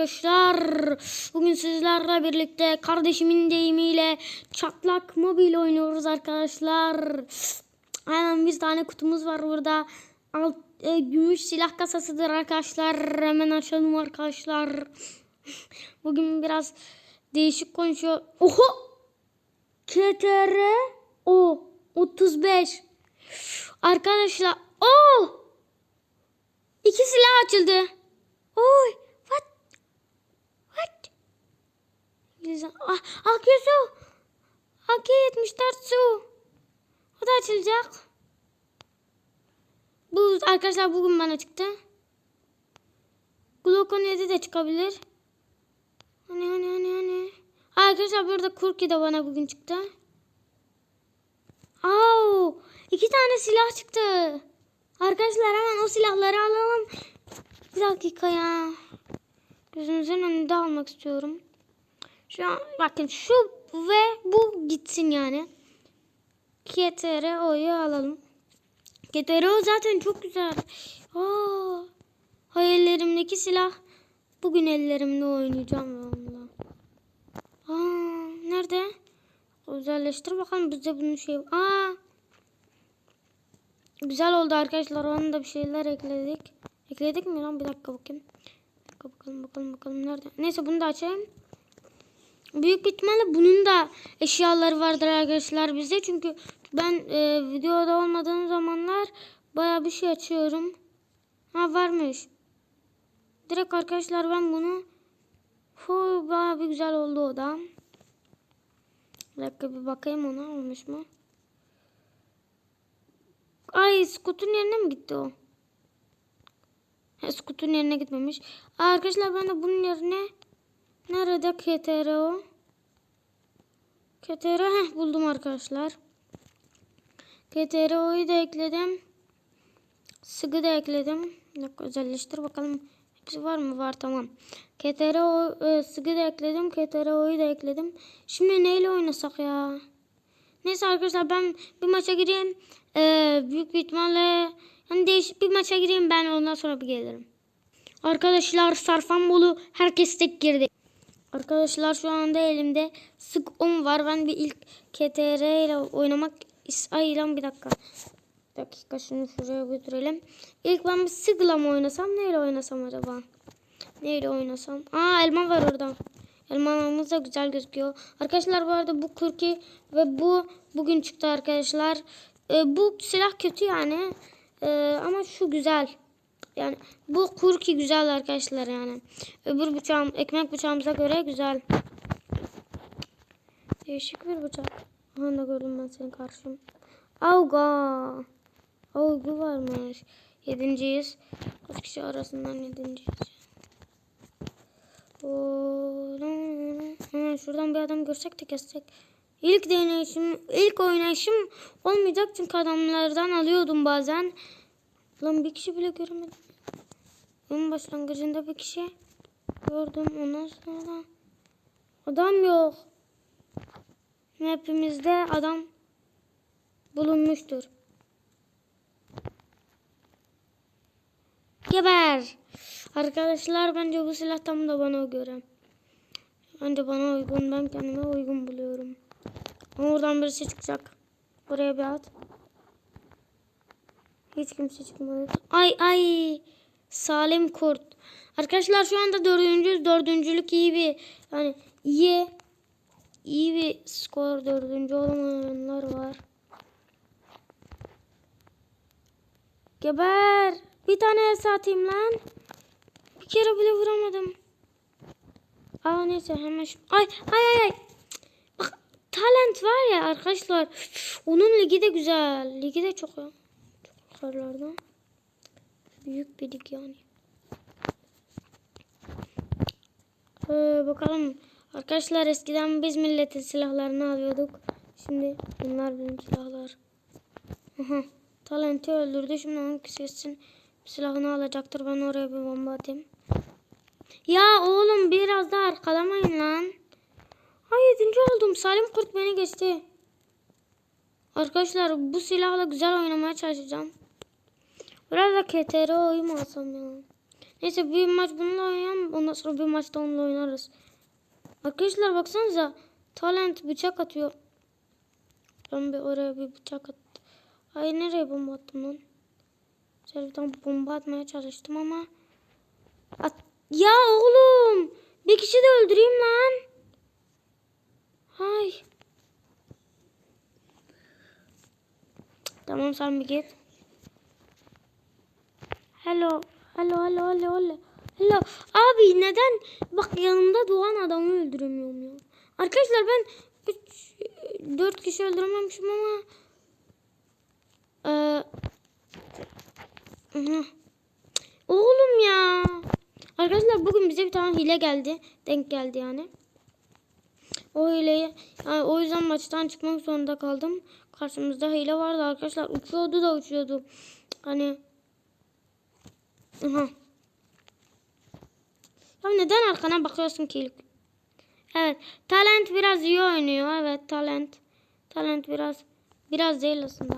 arkadaşlar. Bugün sizlerle birlikte kardeşimin deyimiyle çatlak mobil oynuyoruz arkadaşlar. Hemen bir tane kutumuz var burada. Alt, e, gümüş silah kasasıdır arkadaşlar. Hemen açalım arkadaşlar. Bugün biraz değişik konuşuyor. Oho! KTR o 35. Arkadaşlar o İki silah açıldı. Oy, Ah, AK su. AK 74 su. O da açılacak. Bu arkadaşlar bugün bana çıktı. Glock 17 de çıkabilir. Hani hani hani hani. Arkadaşlar burada Kurki de bana bugün çıktı. Au, iki tane silah çıktı. Arkadaşlar hemen o silahları alalım. Bir dakika ya. Gözünüzün önünde almak istiyorum. Şu an bakın şu ve bu gitsin yani. KTRO'yu alalım. KTRO zaten çok güzel. Aa, hayallerimdeki silah. Bugün ellerimle oynayacağım valla. Aa, nerede? Özelleştir bakalım bize bunun şey. Aa, Güzel oldu arkadaşlar. Ona da bir şeyler ekledik. Ekledik mi lan? Bir dakika bakayım. Bakalım bakalım bakalım nerede? Neyse bunu da açayım. Büyük ihtimalle bunun da eşyaları vardır arkadaşlar bizde. Çünkü ben e, videoda olmadığım zamanlar baya bir şey açıyorum. Ha varmış. Direkt arkadaşlar ben bunu Hu, baya bir güzel oldu o da. Bir dakika bir bakayım ona olmuş mu? Ay skutun yerine mi gitti o? He, yerine gitmemiş. Arkadaşlar ben de bunun yerine nerede KTRO? KTRO heh, buldum arkadaşlar. KTRO'yu da ekledim. Sıgı da ekledim. Yok, özelleştir bakalım. Hepsi var mı? Var tamam. KTRO e, sıgı da ekledim. KTRO'yu da ekledim. Şimdi neyle oynasak ya? Neyse arkadaşlar ben bir maça gireyim. Ee, büyük bir ihtimalle hani değişik bir maça gireyim ben ondan sonra bir gelirim. Arkadaşlar Sarfanbolu herkes tek girdi. Arkadaşlar şu anda elimde sık 10 var. Ben bir ilk KTR ile oynamak ay bir dakika. Bir dakika şunu şuraya götürelim. İlk ben bir sıkla mı oynasam neyle oynasam acaba? Neyle oynasam? Aa elma var orada. Elmalarımız da güzel gözüküyor. Arkadaşlar bu arada bu 42 ve bu bugün çıktı arkadaşlar. Ee, bu silah kötü yani. Ee, ama şu güzel. Yani bu kurki güzel arkadaşlar yani. Öbür bıçağım ekmek bıçağımıza göre güzel. Değişik bir bıçak. Aha da gördüm ben senin karşım. Avga. Avgu varmış. Yedinciyiz. Kaç kişi arasından yedinciyiz. Ha, şuradan bir adam görsek de kessek. İlk deneyişim, ilk oynayışım olmayacak çünkü adamlardan alıyordum bazen. Lan bir kişi bile göremedim. Ön başlangıcında bir kişi gördüm. Ondan sonra adam yok. Hepimizde adam bulunmuştur. Geber. Arkadaşlar bence bu silah tam da bana göre. Bence bana uygun. Ben kendime uygun buluyorum. Ama oradan birisi çıkacak. Buraya bir at. Hiç kimse çıkmadı. Ay ay. Salim Kurt. Arkadaşlar şu anda dördüncü, dördüncülük iyi bir yani iyi iyi bir skor dördüncü olamayanlar var. Geber. Bir tane el atayım lan. Bir kere bile vuramadım. Aa neyse hemen şu... Ay ay ay. Bak talent var ya arkadaşlar. Onun ligi de güzel. Ligi de çok çok yukarılardan. Büyük bir yani. Ee, bakalım. Arkadaşlar eskiden biz milletin silahlarını alıyorduk. Şimdi bunlar benim silahlar. Aha. Talenti öldürdü. Şimdi onun kesin silahını alacaktır. Ben oraya bir bomba atayım. Ya oğlum biraz daha arkalamayın lan. Ay yedinci oldum. Salim Kurt beni geçti. Arkadaşlar bu silahla güzel oynamaya çalışacağım. Biraz da KTR oyun alsam ya? Neyse bir maç bununla oynayalım. Ondan sonra bir maçta onunla oynarız. Arkadaşlar baksanıza. Talent bıçak atıyor. Ben bir oraya bir bıçak attım. Ay nereye bomba attım lan? Tane bomba atmaya çalıştım ama. At ya oğlum. Bir kişi de öldüreyim lan. Hay. Tamam sen bir git. Hello. Hello hello hello hello. Hello. Abi neden bak yanımda doğan adamı öldüremiyorum ya. Arkadaşlar ben 3 4 kişi öldürememişim ama ee, hı. Oğlum ya. Arkadaşlar bugün bize bir tane hile geldi. Denk geldi yani. O hileyi yani o yüzden maçtan çıkmak zorunda kaldım. Karşımızda hile vardı arkadaşlar. Uçuyordu da uçuyordu. Hani Aha. Ya neden arkana bakıyorsun ki? Evet. Talent biraz iyi oynuyor. Evet talent. Talent biraz biraz değil aslında.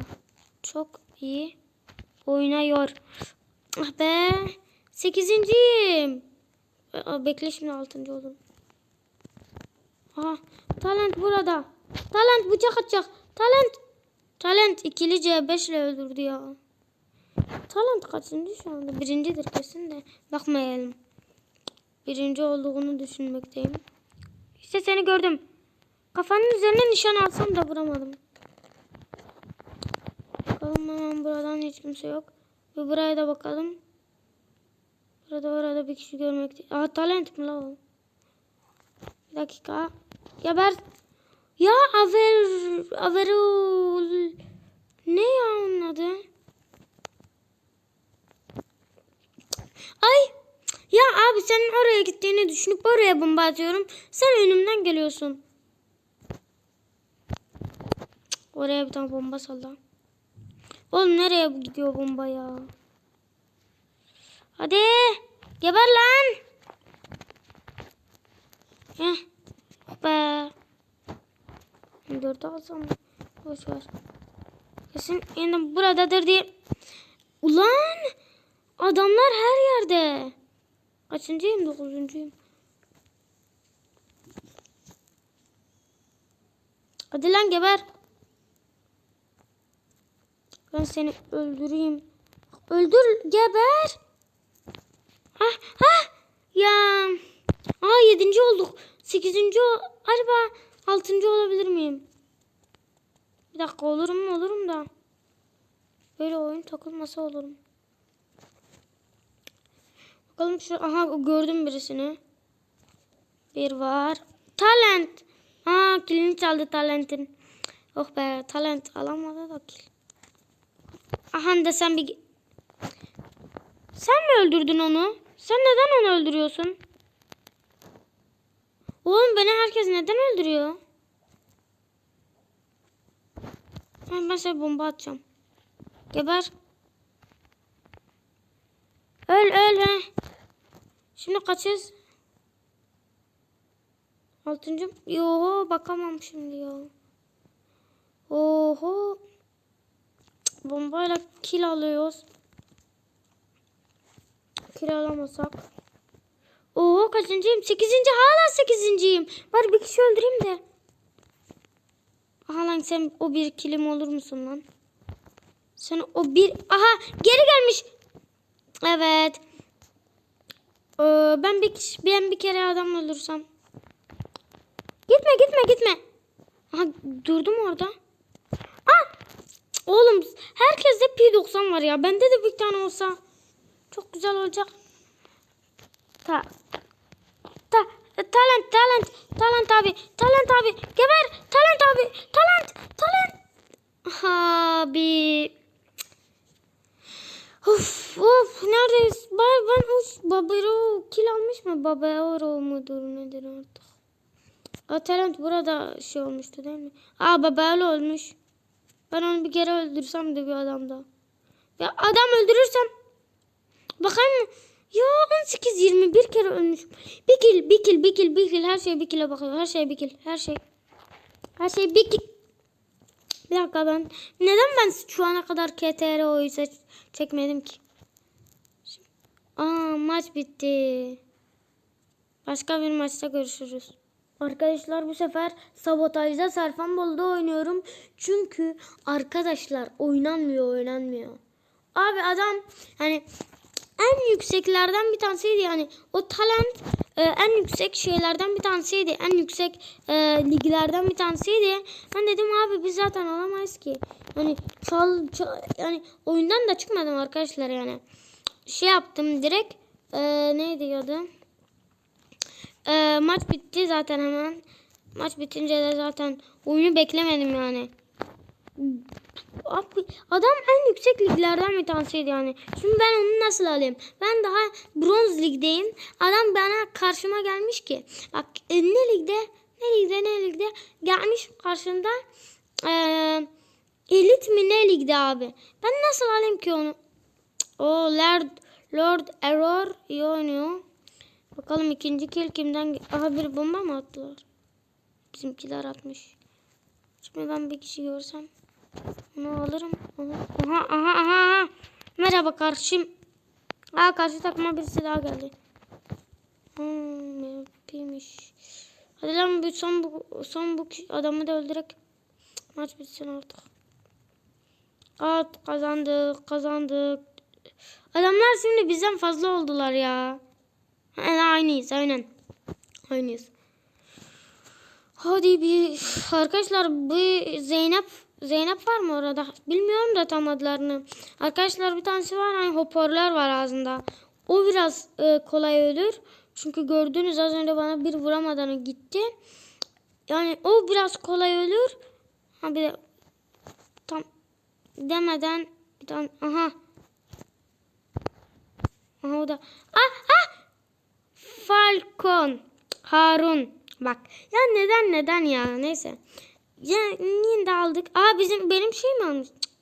Çok iyi oynuyor. Ah be. Sekizinciyim. Bekle şimdi altıncı olurum. Aha. Talent burada. Talent bıçak atacak. Talent. Talent ikili C5 ile öldürdü ya. Talent kaçıncı şu anda? Birincidir kesin de. Bakmayalım. Birinci olduğunu düşünmekteyim. İşte seni gördüm. Kafanın üzerine nişan alsam da vuramadım. Bakalım hemen buradan hiç kimse yok. Ve buraya da bakalım. Burada orada bir kişi görmekte. Aa talent mi la o? Bir dakika. Ya ben... Ya Aver... Averul... Ne ya onun adı? Ay ya abi senin oraya gittiğini düşünüp oraya bomba atıyorum. Sen önümden geliyorsun. Oraya bir tane bomba salla. Oğlum nereye gidiyor bomba ya? Hadi geber lan. Heh. Be. Dörde alsam. Boş ver. Kesin yine buradadır diye. Ulan. Adamlar her yerde. Kaçıncıyım? Dokuzuncuyum. Hadi lan geber. Ben seni öldüreyim. Öldür geber. Ha ha ya. Aa yedinci olduk. Sekizinci acaba altıncı olabilir miyim? Bir dakika olurum mu olurum da. Böyle oyun takılmasa olurum. Bakalım şu aha gördüm birisini. Bir var. Talent. Ha kilini çaldı talentin. Oh be talent alamadı da kil. Aha da sen bir... Sen mi öldürdün onu? Sen neden onu öldürüyorsun? Oğlum beni herkes neden öldürüyor? Ben sana bomba atacağım. Geber. Öl öl he. Şimdi kaçız? Altıncı. Yo bakamam şimdi ya. Oho. Bombayla kill alıyoruz. Kill alamasak. Oo kaçıncıyım? Sekizinci. Hala sekizinciyim. Bari bir kişi öldüreyim de. Aha lan sen o bir kilim olur musun lan? Sen o bir... Aha geri gelmiş. Evet. Ee, ben bir kişi, ben bir kere adam öldürsem. Gitme gitme gitme. Aha durdum orada. Aa! Oğlum herkeste P90 var ya. Bende de bir tane olsa çok güzel olacak. Ta. Ta. Talent, talent, talent abi, talent abi, geber, talent abi, talent, talent. Abi. Of of neredeyiz? Ben, ben of Babero kil almış mı? Babero mudur nedir artık? Aa, talent burada şey olmuştu değil mi? Aa Babero olmuş. Ben onu bir kere öldürsem de bir adamda. Ya adam öldürürsem bakayım mı? Ya 18 21 kere ölmüşüm. Bir kill, bir kill, bir kill, bir kill. Her şey bir kill'e bakıyor. Her şey bir kill. Her şey. Her şey bir kill. Bir dakika ben neden ben şu ana kadar KTRO'yu seç- çekmedim ki? Aa maç bitti. Başka bir maçta görüşürüz. Arkadaşlar bu sefer sabotajda Serfanbol'da oynuyorum. Çünkü arkadaşlar oynanmıyor oynanmıyor. Abi adam hani en yükseklerden bir tanesiydi yani o talent e, en yüksek şeylerden bir tanesiydi. En yüksek e, liglerden bir tanesiydi. Ben dedim abi biz zaten alamayız ki. Yani çal, çal yani oyundan da çıkmadım arkadaşlar yani. Şey yaptım direkt e, neydi adı? E, maç bitti zaten hemen. Maç bitince de zaten oyunu beklemedim yani. Adam en yüksek liglerden bir tanesiydi yani. Şimdi ben onu nasıl alayım? Ben daha bronz ligdeyim. Adam bana karşıma gelmiş ki. Bak e, ne ligde ne ligde ne ligde gelmiş karşında e, elit mi ne ligde abi. Ben nasıl alayım ki onu? O Lord, Lord Error iyi oynuyor. Bakalım ikinci kill kimden? Aha bir bomba mı attılar? Bizimkiler atmış. Şimdi ben bir kişi görsem. Onu alırım. Aha aha aha. aha. Merhaba karşım. Aa karşı takıma birisi daha geldi. Hmm, yapıymış. Hadi lan bir son bu son bu adamı da öldürek. Cık, Maç bitsin artık. At kazandık kazandık. Adamlar şimdi bizden fazla oldular ya. Ha, aynıyız aynen. Aynıyız. Hadi bir arkadaşlar bu Zeynep Zeynep var mı orada? Bilmiyorum da tam adlarını. Arkadaşlar bir tanesi var hani hoparlör var ağzında. O biraz e, kolay ölür. Çünkü gördüğünüz az önce bana bir vuramadan gitti. Yani o biraz kolay ölür. Ha bir de tam demeden bir tane aha. Aha o da. Ah ah! Falcon. Harun. Bak. Ya neden neden ya? Neyse. Ya niye de aldık? Aa bizim benim şey mi almış? Cık.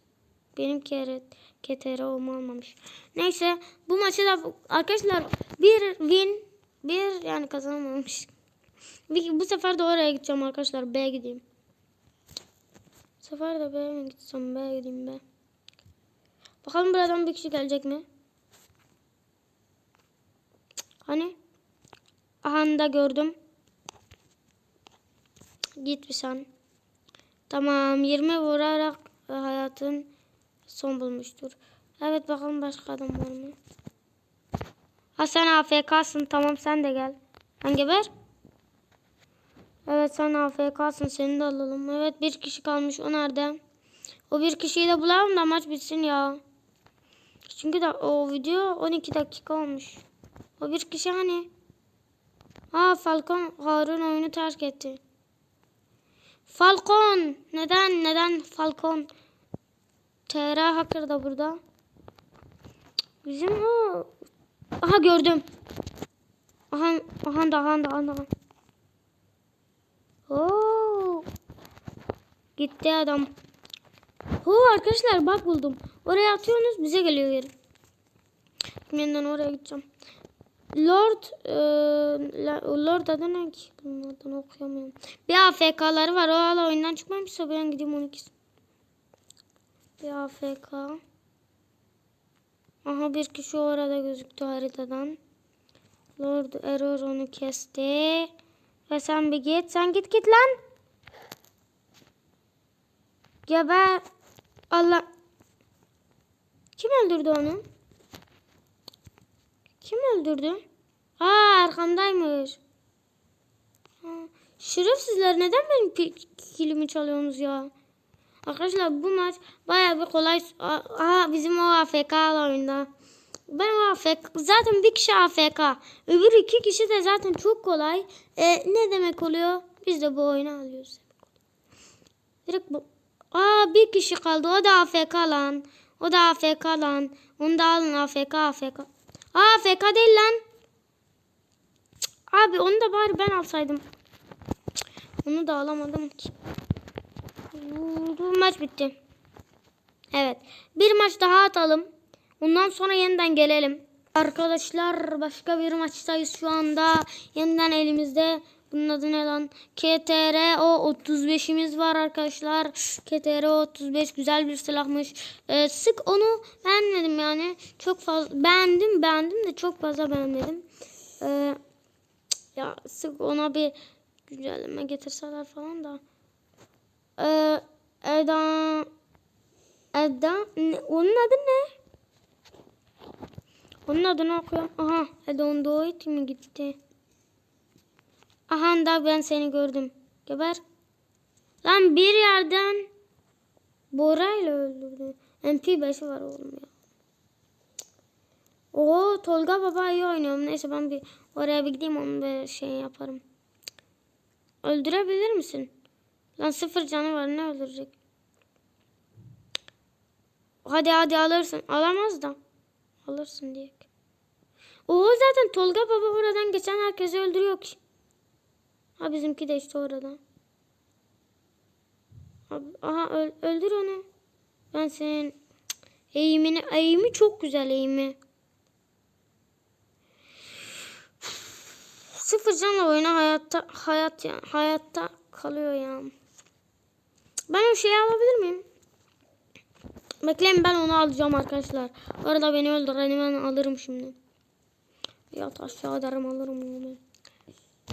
Benim kere ketere olma almamış. Neyse bu maçı da arkadaşlar bir win bir yani kazanamamış. Bu sefer de oraya gideceğim arkadaşlar. B'ye gideyim. Bu sefer de B'ye mi gitsem? B'ye gideyim be. Bakalım buradan bir kişi gelecek mi? Hani? Aha gördüm. Git bir sen. Tamam 20 vurarak hayatın son bulmuştur. Evet bakalım başka adam var mı? Ha sen AFK'sın tamam sen de gel. Ben geber. Evet sen AFK'sın seni de alalım. Evet bir kişi kalmış o nerede? O bir kişiyi de bulalım da maç bitsin ya. Çünkü de o video 12 dakika olmuş. O bir kişi hani? Aa Falcon Harun oyunu terk etti. Falcon. Neden? Neden Falcon? TR Hacker da burada. Bizim o... Aha gördüm. Aha, aha da aha da aha da. Oo. Gitti adam. Ho arkadaşlar bak buldum. Oraya atıyorsunuz bize geliyor geri. Yeniden oraya gideceğim. Lord e, Lord adı ne ki? Bunun adını okuyamıyorum. Bir AFK'ları var. O hala oyundan çıkmamışsa ben gideyim 12. Bir AFK. Aha bir kişi orada gözüktü haritadan. Lord Error onu kesti. Ve sen bir git. Sen git git lan. Geber. Allah. Kim öldürdü onu? Kim öldürdü? Aa arkamdaymış. Ha, şerefsizler neden benim kilimi çalıyorsunuz ya? Arkadaşlar bu maç bayağı bir kolay. Aha bizim o AFK oyunda. Ben o AFK zaten bir kişi AFK. Öbür iki kişi de zaten çok kolay. E, ne demek oluyor? Biz de bu oyunu alıyoruz. Direkt bu. Aa bir kişi kaldı. O da AFK lan. O da AFK lan. Onu da alın AFK AFK. Aa AFK değil lan. Abi onu da bari ben alsaydım. Onu da alamadım ki. Bu maç bitti. Evet. Bir maç daha atalım. Ondan sonra yeniden gelelim. Arkadaşlar başka bir maçtayız şu anda. Yeniden elimizde Bunun adı ne lan? KTR o 35'imiz var arkadaşlar. KTR o 35 güzel bir silahmış. Ee, sık onu beğenmedim yani. Çok fazla beğendim beğendim de çok fazla beğenmedim. Ee, ya sık ona bir güncelleme getirseler falan da. Ee, Eda Eda onun adı ne? Onun adını okuyorum. Aha Edon Doğit mi gitti? Aha da ben seni gördüm. Geber. Lan bir yerden Bora ile öldürdü. MP5'i var oğlum ya. Oo Tolga Baba iyi oynuyorum. Neyse ben bir oraya bir gideyim onu bir şey yaparım. Öldürebilir misin? Lan sıfır canı var ne öldürecek? Hadi hadi alırsın. Alamaz da. Alırsın diye. Oo zaten Tolga Baba oradan geçen herkesi öldürüyor ki. Ha bizimki de işte orada. Abi, aha öl- öldür onu. Ben senin Cık, eğimini eğimi çok güzel eğimi. Sıfır canla oyuna hayatta hayat ya hayatta kalıyor ya. Ben o şeyi alabilir miyim? Bekleyin ben onu alacağım arkadaşlar. Orada beni öldüreni ben alırım şimdi. Yat aşağı derim alırım onu.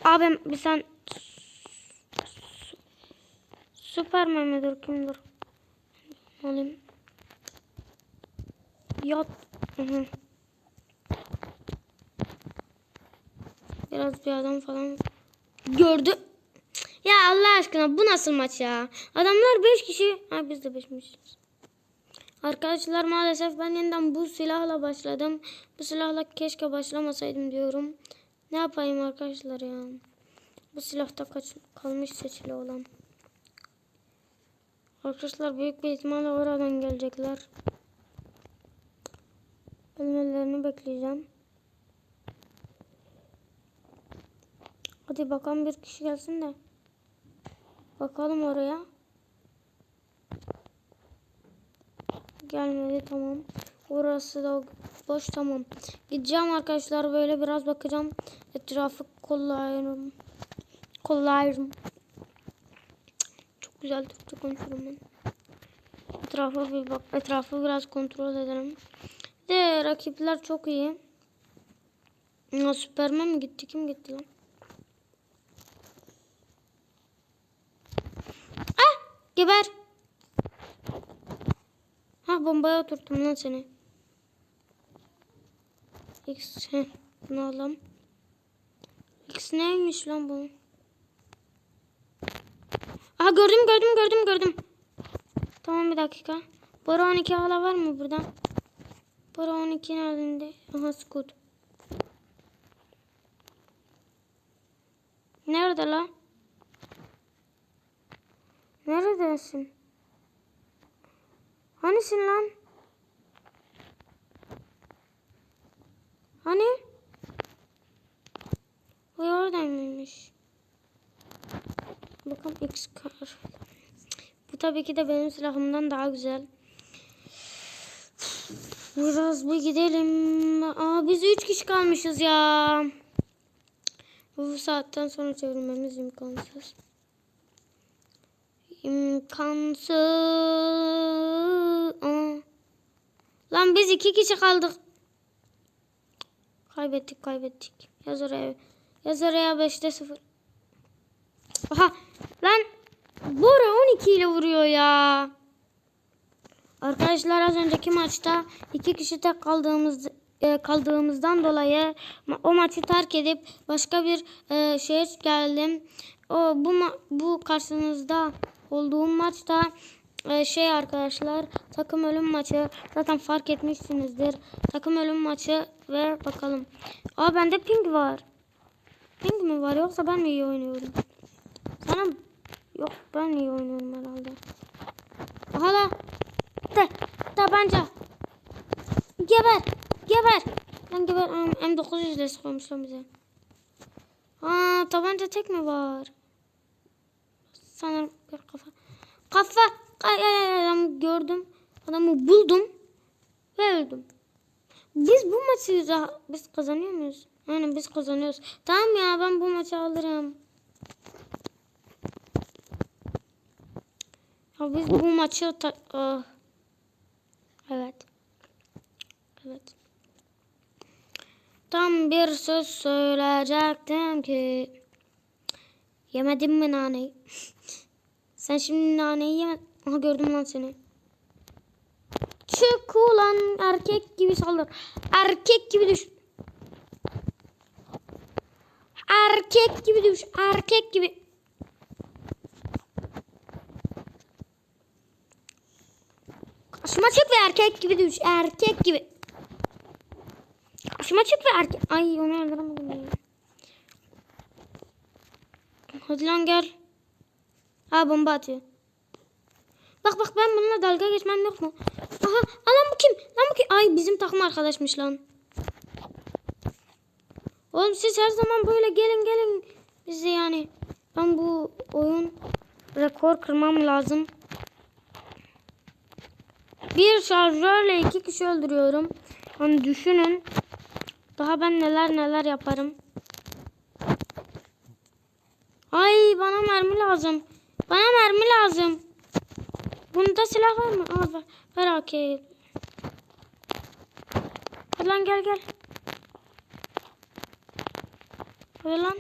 Abim bir sen Süpermen midir kimdir? Alayım. Yat. Hı hı. Biraz bir adam falan gördü. Ya Allah aşkına bu nasıl maç ya? Adamlar 5 kişi. Ha biz de 5'mişiz. Arkadaşlar maalesef ben yeniden bu silahla başladım. Bu silahla keşke başlamasaydım diyorum. Ne yapayım arkadaşlar ya? Bu silahta kaç kalmış seçili olan. Arkadaşlar büyük bir ihtimalle oradan gelecekler. Ölmelerini bekleyeceğim. Hadi bakalım bir kişi gelsin de. Bakalım oraya. Gelmedi tamam. Orası da boş tamam. Gideceğim arkadaşlar böyle biraz bakacağım. Etrafı kollayırım. Kollayırım. Güzel Türkçe konuşuyorum ben. Etrafa bir bak. Etrafı biraz kontrol edelim. De rakipler çok iyi. Ya Süpermen mi gitti? Kim gitti lan? Ah! Geber. Ha bombaya oturttum lan seni. X heh, bunu alalım. X neymiş lan bu? Aha gördüm gördüm gördüm gördüm. Tamam bir dakika. Bora 12 hala var mı burada? Bora 12 nerede? Aha Scoot. Nerede lan? Neredesin? Hanisin lan? Hani? O oradaymış. Bakalım X kar. Bu tabii ki de benim silahımdan daha güzel. Biraz bir gidelim. Aa biz üç kişi kalmışız ya. Bu saatten sonra çevirmemiz imkansız. İmkansız. Aa. Lan biz iki kişi kaldık. Kaybettik kaybettik. Yaz oraya. Yaz oraya 5'te 0. Aha lan Bora 12 ile vuruyor ya. Arkadaşlar az önceki maçta iki kişi tek kaldığımız e, kaldığımızdan dolayı o maçı terk edip başka bir e, şeye geldim. O bu bu karşınızda olduğum maçta e, şey arkadaşlar takım ölüm maçı zaten fark etmişsinizdir. Takım ölüm maçı ve bakalım. Aa bende ping var. Ping mi var yoksa ben mi iyi oynuyorum? Sana yok ben iyi oynuyorum herhalde. Hala de tabanca. Geber geber. Lan geber Am- M900 ile sıkıyormuş lan bize. Aa tabanca tek mi var? Sanırım bir kafa. Kafa. Adam gördüm. Adamı buldum ve öldüm. Biz bu maçı da- biz kazanıyor muyuz? Aynen biz kazanıyoruz. Tamam ya ben bu maçı alırım. Ya biz bu maçı ta-. Evet. Evet. Tam bir söz söyleyecektim ki yemedim mi naneyi? Sen şimdi naneyi yeme. Aha gördüm lan seni. Çık ulan erkek gibi saldır. Erkek gibi düş. Erkek gibi düş. Erkek gibi. Karşıma çık ve erkek gibi düş. Erkek gibi. Karşıma çık ve erkek. Ay onu öldüremedim ya. Hadi lan gel. Ha bomba atıyor. Bak bak ben bununla dalga geçmem yok mu? Aha lan bu kim? Lan bu kim? Ay bizim takım arkadaşmış lan. Oğlum siz her zaman böyle gelin gelin bize yani. Ben bu oyun rekor kırmam lazım. Bir şarjörle iki kişi öldürüyorum. Hani düşünün. Daha ben neler neler yaparım. Ay bana mermi lazım. Bana mermi lazım. Bunda silah var mı? Aa, ver, ver AK. Hadi lan gel gel. Hadi lan.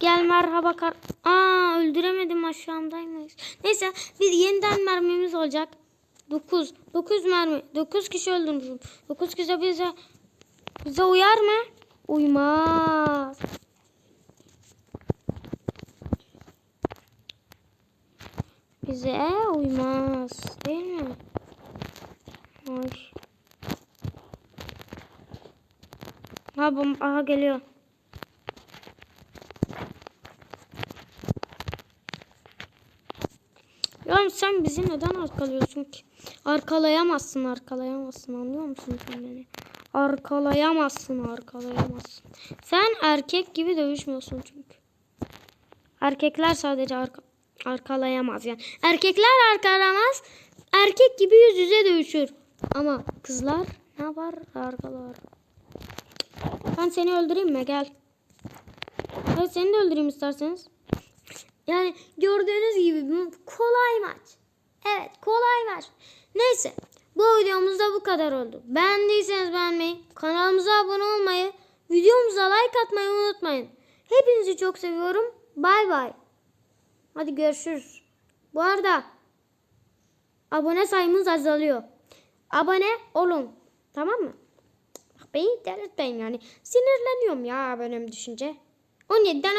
Gel merhaba kar. Aa öldüremedim aşağımdaymış. Neyse bir yeniden mermimiz olacak. 9. 9 mermi. 9 kişi öldürmüşüm. 9 kişi bize bize uyar mı? Uymaz. Bize uymaz. Değil mi? Ay. Ha bom aha geliyor. Ya sen bizi neden arkalıyorsun ki? Arkalayamazsın, arkalayamazsın. Anlıyor musun sen beni? Arkalayamazsın, arkalayamazsın. Sen erkek gibi dövüşmüyorsun çünkü. Erkekler sadece arka, arkalayamaz yani. Erkekler arkalamaz. Erkek gibi yüz yüze dövüşür. Ama kızlar ne yapar? Arkalar. Ben seni öldüreyim mi? Gel. Evet seni de öldüreyim isterseniz. Yani gördüğünüz gibi kolay maç. Evet kolay maç. Neyse bu videomuzda bu kadar oldu. Beğendiyseniz beğenmeyi, kanalımıza abone olmayı, videomuza like atmayı unutmayın. Hepinizi çok seviyorum. Bay bay. Hadi görüşürüz. Bu arada abone sayımız azalıyor. Abone olun. Tamam mı? Bak beni delirtmeyin yani. Sinirleniyorum ya benim düşünce. 17'den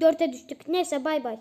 14'e düştük. Neyse bay bay.